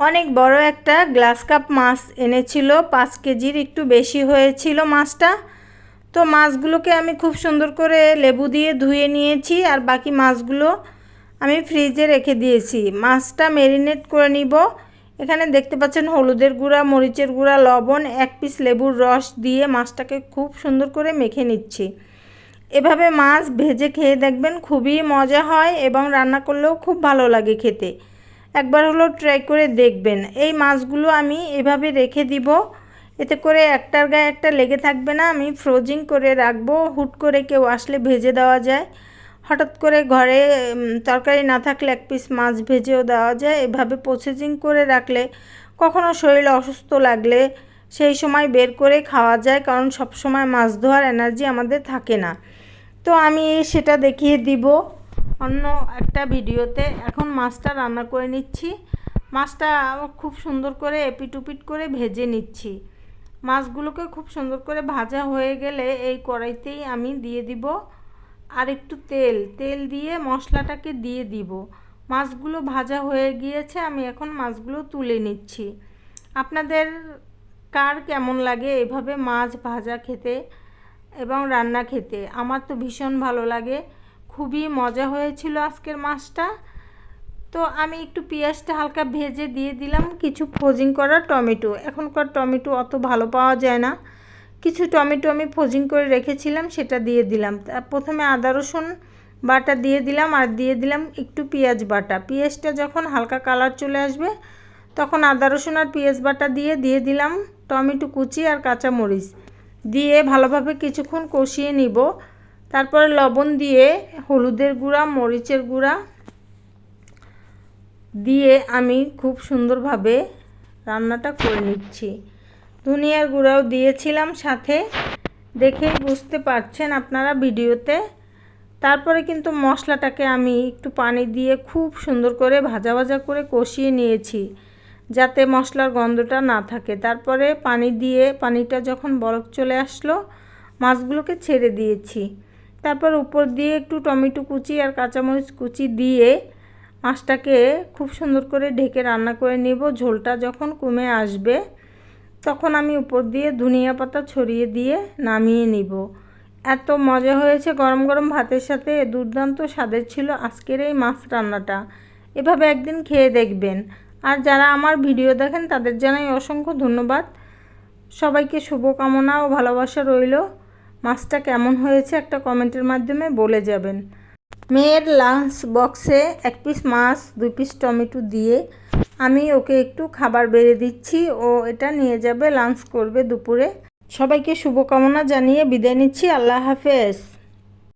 অনেক বড় একটা গ্লাস কাপ মাছ এনেছিল, পাঁচ কেজির একটু বেশি হয়েছিল মাছটা। তো মাছগুলোকে আমি খুব সুন্দর করে লেবু দিয়ে ধুয়ে নিয়েছি আর বাকি মাছগুলো আমি ফ্রিজে রেখে দিয়েছি। মাছটা ম্যারিনেট করে নিব। এখানে দেখতে পাচ্ছেন হলুদের গুঁড়া, মরিচের গুঁড়া, লবণ, এক পিস লেবুর রস দিয়ে মাছটাকে খুব সুন্দর করে মেখে নিচ্ছি। এভাবে মাছ ভেজে খেয়ে দেখবেন খুবই মজা হয় এবং রান্না করলেও খুব ভালো লাগে খেতে। একবার হলো ট্রাই করে দেখবেন। এই মাছগুলো আমি এভাবে রেখে দিব। এতে করে একটার গায়ে একটা লেগে থাকবে না। আমি ফ্রোজিং করে রাখব। হুট করে কেউ আসলে ভেজে দেওয়া যায়। হঠাৎ করে ঘরে তরকারি না থাকলে এক পিস মাছ ভেজেও দেওয়া যায়। এভাবে প্রসেসিং করে রাখলে কখনো শরীর অসুস্থ লাগলে সেই সময় বের করে খাওয়া যায়। কারণ সব সময় মাছ ধোয়ার এনার্জি আমাদের থাকে না। তো আমি সেটা দেখিয়ে দিব। অন্য একটা ভিডিওতে এখন মাছটা রান্না করে নিচ্ছি। মাছটা খুব সুন্দর করে এপিটুপিট করে ভেজে নিচ্ছি। মাছগুলোকে খুব সুন্দর করে ভাজা হয়ে গেলে এই কড়াইতেই আমি দিয়ে দিব আর একটু তেল। তেল দিয়ে মশলাটাকে দিয়ে দিব। মাছগুলো ভাজা হয়ে গিয়েছে, আমি এখন মাছগুলো তুলে নিচ্ছি। আপনাদের কার কেমন লাগে এভাবে মাছ ভাজা খেতে এবং রান্না খেতে? আমার তো ভীষণ ভালো লাগে। খুবই মজা হয়েছিল আজকের মাছটা। তো আমি একটু পেঁয়াজটা হালকা ভেজে দিয়ে দিলাম, কিছু ফোজিং করা টমেটো। এখনকার টমেটো অত ভালো পাওয়া যায় না। কিছু টমেটো আমি ফোজিং করে রেখেছিলাম, সেটা দিয়ে দিলাম। প্রথমে আদা, রসুন বাটা দিয়ে দিলাম আর দিয়ে দিলাম একটু পেঁয়াজ বাটা। পেঁয়াজটা যখন হালকা কালার চলে আসবে, তখন আদা, রসুন আর পেঁয়াজ বাটা দিয়ে দিয়ে দিলাম টমেটো কুচি আর কাঁচামরিচ। দিয়ে ভালোভাবে কিছুক্ষণ কষিয়ে নিব। তারপরে লবণ দিয়ে হলুদের গুঁড়া, মরিচের গুঁড়া দিয়ে আমি খুব সুন্দরভাবে রান্নাটা করে নিচ্ছি। ধনিয়ার গুঁড়াও দিয়েছিলাম সাথে। দেখেই বুঝতে পারছেন আপনারা ভিডিওতে। তারপরে কিন্তু মশলাটাকে আমি একটু পানি দিয়ে খুব সুন্দর করে ভাজা ভাজা করে কষিয়ে নিয়েছি, যাতে মশলার গন্ধটা না থাকে। তারপরে পানি দিয়ে, পানিটা যখন বরফ চলে আসলো, মাছগুলোকে ছেড়ে দিয়েছি। তারপর উপর দিয়ে একটু টমেটো কুচি আর কাঁচামরিচ কুচি দিয়ে মাছটাকে খুব সুন্দর করে ঢেকে রান্না করে নেব। ঝোলটা যখন কমে আসবে, তখন আমি উপর দিয়ে ধনিয়া পাতা ছড়িয়ে দিয়ে নামিয়ে নিব। এত মজা হয়েছে গরম গরম ভাতের সাথে দুর্দান্ত স্বাদের ছিল আজকের এই মাছ রান্নাটা। এভাবে একদিন খেয়ে দেখবেন। আর যারা আমার ভিডিও দেখেন, তাদের জানাই অসংখ্য ধন্যবাদ। সবাইকে শুভকামনা ও ভালোবাসা রইল। মাছটা কেমন হয়েছে একটা কমেন্টের মাধ্যমে বলে যাবেন। মেয়ের লাঞ্চ বক্সে এক পিস মাছ, দুই পিস টমেটো দিয়ে আমি ওকে একটু খাবার বেড়ে দিচ্ছি, ও এটা নিয়ে যাবে, লাঞ্চ করবে দুপুরে। সবাইকে শুভকামনা জানিয়ে বিদায় নিচ্ছি, আল্লাহ হাফেজ।